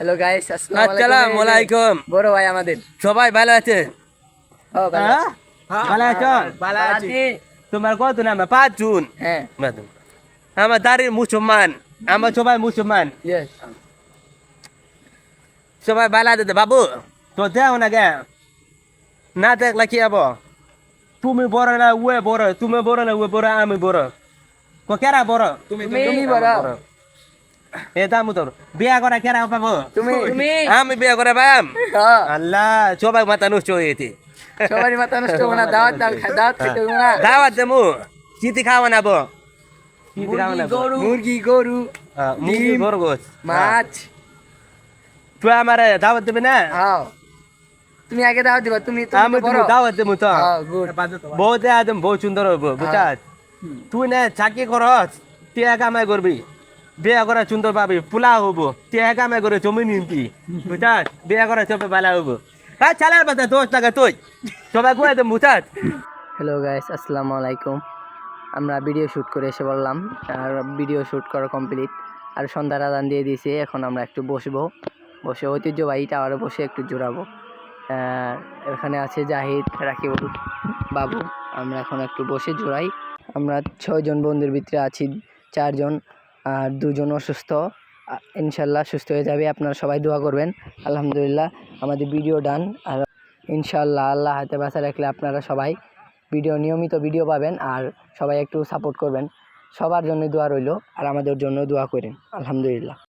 Hello guys আসসালামু আলাইকুম। বড় ভাই আমাদের। সবাই ভালো আছে? ও ভালো হ্যাঁ? আছো। ভালো আছি? তোমার কত নাম? পাঁচ জুন। হ্যাঁ। আমার দাঁড়িয়ে মুসলমান। আমার সবাই মুসলমান। সবাই ভালো আছে বাবু? তো দেও না গে। না দেখলে কি হব? তুমি বড় না উয়ে বড়। তুমি বড় না উয়ে বড় আমি বড়। কো কেরা বড়? তুমি তুমি বড়। এ দামু তোর বিয়া করা কেরা পাবো? তুমি আমি বিয়া করে পাম। হ্যাঁ। আল্লাহ সবাই মাথা নষ্ট হয়েছে সবারই মাথা নষ্ট হবে না দাওয়াত দাওয়াত খেতে হবে না। দাওয়াত দেমু চিতি খাওয়া নাবো চিতি খাওয়া মুরগি নাবো গরু। মুরগি গরু হ্যাঁ, মুরগি ডিম, খরগোশ মাছ। তুই আমার দাওয়াত দেবে না? হ্যাঁ তুমি আগে দাওয়াত দিবা তুমি তুমি আমি তুমি দাওয়াত দেবো তো। হ্যাঁ আদম বউ সুন্দর হব বুঝাস? তুই না চাকরি করস তুই একা আমায় করবি। বিয়া করে সুন্দর পাবি পোলা হব একা আমায় করে জমি নিবি বুঝাস? বিয়া করে চবে ভালো হব। হ্যাঁ চালার বাতা দোষ টাকা তুই। সবাই করে দেবো বুঝাস? হ্যালো গাইস আসসালামু আলাইকুম। আমরা ভিডিও শ্যুট করে এসে বললাম আর ভিডিও শ্যুট করা কমপ্লিট আর সন্ধ্যার আদান দিয়ে দিয়েছে, এখন আমরা একটু বসবো। বসে ঐতিহ্যবাহী টাওয়ারে বসে একটু জোড়াবো। এখানে আছে জাহিদ, রাকিবুল, বাবু। আমরা এখন একটু বসে জোড়াই। আমরা ছয়জন বন্ধুর ভিতরে আছি, চারজন। আর দুজন অসুস্থ ইনশাল্লাহ সুস্থ হয়ে যাবে। আপনারা সবাই দোয়া করবেন। আলহামদুলিল্লাহ, আমাদের ভিডিও ডান আর ইনশাল্লাহ আল্লাহ হাতে বাসা রাখলে আপনারা সবাই ভিডিও নিয়মিত ভিডিও পাবেন আর সবাই একটু সাপোর্ট করবেন। সবার জন্য দোয়া রইল আর আমাদের জন্য দোয়া করেন। আলহামদুলিল্লাহ।